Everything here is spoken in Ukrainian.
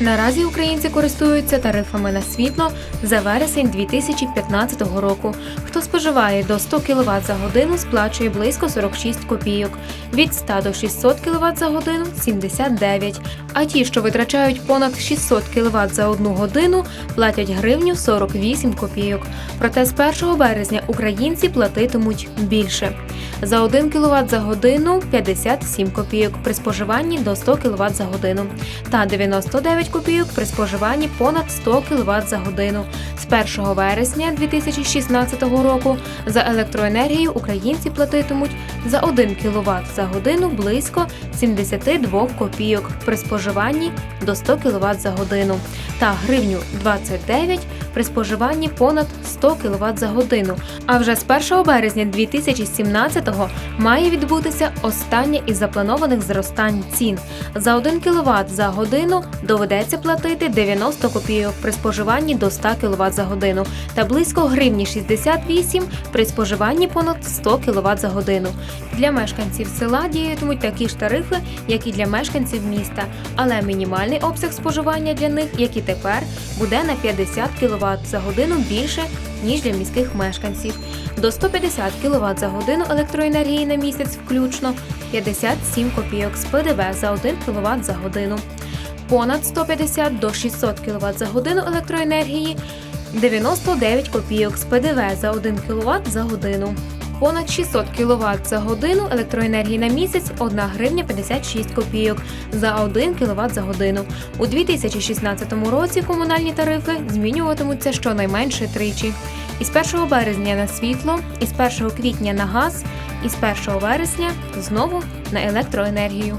Наразі українці користуються тарифами на світло за вересень 2015 року. Хто споживає до 100 кВт за годину, сплачує близько 46 копійок. Від 100 до 600 кВт за годину 79. А ті, що витрачають понад 600 кВт за одну годину, платять гривню 48 копійок. Проте з 1 березня українці платитимуть більше. За 1 кВт за годину 57 копійок при споживанні до 100 кВт за годину та 99 копійок при споживанні понад 100 кВт за годину. З 1 вересня 2016 року за електроенергію українці платитимуть за 1 кВт за годину близько 72 копійок при споживанні до 100 кВт за годину та гривню 29 при споживанні понад 100 кВт за годину. А вже з 1 березня 2017-го має відбутися останнє із запланованих зростань цін. За 1 кВт за годину доведеться платити 90 копійок при споживанні до 100 кВт за годину та близько гривні 68 при споживанні понад 100 кВт за годину. Для мешканців села діятимуть такі ж тарифи, як і для мешканців міста, але мінімальний обсяг споживання для них, як і тепер, буде на 50 кВт за годину більше ніж для міських мешканців. До 150 кВт за годину електроенергії на місяць включно 57 копійок з ПДВ за 1 кВт за годину. Понад 150 до 600 кВт за годину електроенергії 99 копійок з ПДВ за 1 кВт за годину. Понад 600 кВт за годину електроенергії на місяць 1 гривня 56 копійок за 1 кВт за годину. У 2016 році комунальні тарифи змінюватимуться щонайменше тричі. Із 1 березня на світло, із 1 квітня на газ, із 1 вересня знову на електроенергію.